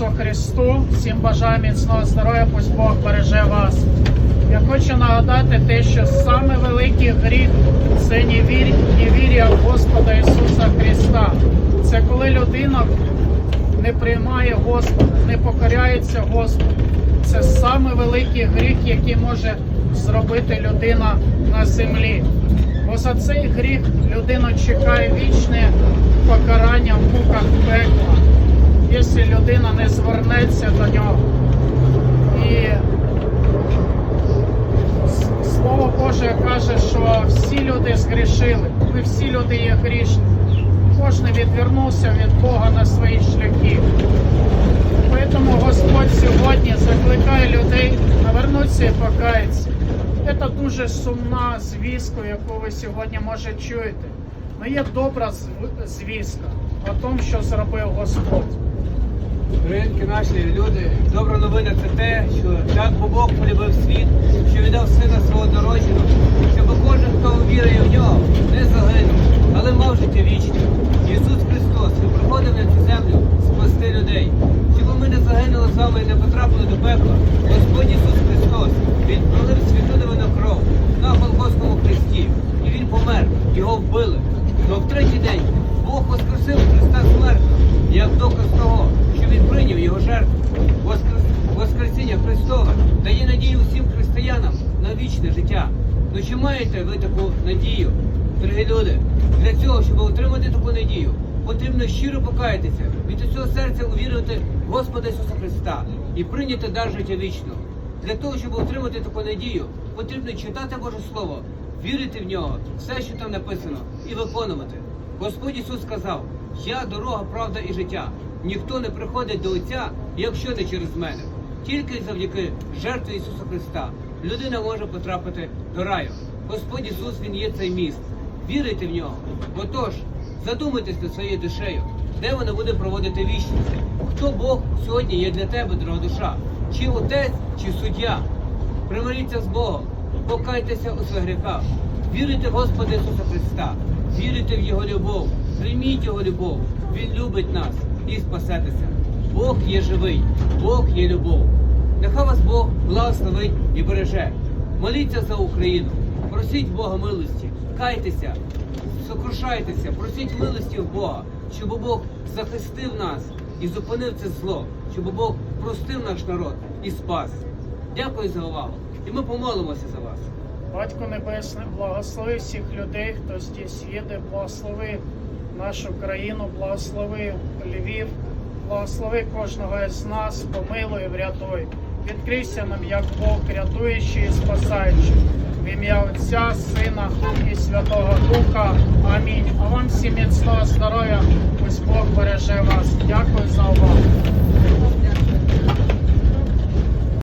Ісусу Христу, всім бажаю міцного здоров'я, пусть Бог береже вас. Я хочу нагадати те, що саме великий гріх це невір... невір'я в Господа Ісуса Христа. Це коли людина не приймає Господа, не покоряється Господу. Це саме великий гріх, який може зробити людина на землі. Бо за цей гріх людину чекає вічне покарання в муках пекла, якщо людина не звернеться до нього. І Слово Боже каже, що всі люди згрішили. Ми всі люди є грішні. Кожен відвернувся від Бога на свої шляхи. Тому Господь сьогодні закликає людей навернутися і покаятися. Це дуже сумна звістка, яку ви сьогодні може чуєте. Але є добра зв- звістка о тому, що зробив Господь. Ринки наші люди, добра новина це те, що так Бог полюбив світ, що віддав сина свого дорожчого, щоб кожен, хто вірує в нього, не загинув, але мав життя вічне. Ісус Христос Він приходив на цю землю спасти людей, щоб ми не загинули з вами і не потрапили до пекла. Господь Ісус Христос, Він пролив святу невинну кров на Голгофському хресті, і Він помер, його вбили. Но в третій день Бог воскресив Христа з мертвих, як доказ того, що він прийняв його жертву. Воскрес... Воскресіння Христове дає надію всім християнам на вічне життя. Ну чи маєте ви таку надію, дорогі люди? Для цього, щоб отримати таку надію, потрібно щиро покаятися, від усього серця увірити в Господа Ісуса Христа і прийняти дар життя вічного. Для того, щоб отримати таку надію, потрібно читати Боже Слово, вірити в нього, все, що там написано, і виконувати. Господь Ісус сказав: Я дорога, правда і життя. Ніхто не приходить до Отця, якщо не через мене. Тільки завдяки жертві Ісуса Христа людина може потрапити до раю. Господь Ісус Він є цей міст. Вірите в нього. Отож, задумайтесь над своєю душею, де вона буде проводити вічність. Хто Бог сьогодні є для тебе, дорога душа? Чи отець, чи суддя? Примиріться з Богом, покайтеся у своїх гріхах, вірите в Господа Ісуса Христа, вірите в Його любов, прийміть Його любов, Він любить нас і спасетеся. Бог є живий, Бог є любов. Нехай вас Бог благословить і береже. Моліться за Україну, просіть Бога милості, кайтеся, сокрушайтеся, просіть милості в Бога, щоб Бог захистив нас і зупинив це зло, щоб Бог простив наш народ і спас. Дякую за увагу. І ми помолимося за вас. Батько Небесний, благослови всіх людей, хто здесь їде, благослови нашу країну, благослови Львів, благослови кожного із нас, помилуй, врятуй. Відкрийся нам як Бог, рятуючий і спасаючий. В ім'я Отця, Сина і Святого Духа. Амінь. А вам всім міцного здоров'я.